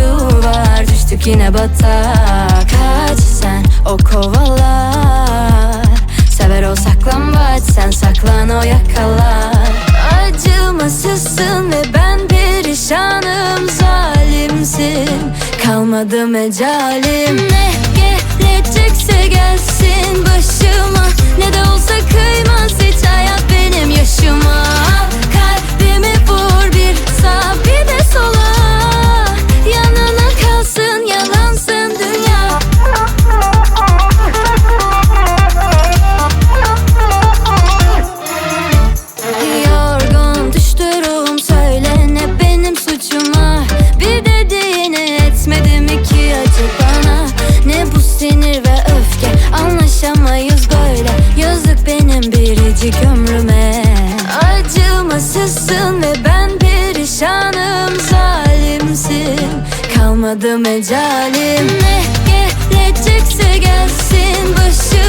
suyu Düştük yine batak Kaç sen o kovalar Sever o saklambaç Sen saklan o yakalar Acımasızsın ve ben perişanım Zalimsin. Kalmadı mecalim. Ne gelecekse gelsin. gececik ömrüme Acımasızsın ve ben perişanım. Zalimsin. Kalmadı mecalim. Ne gelecekse gelsin. Başı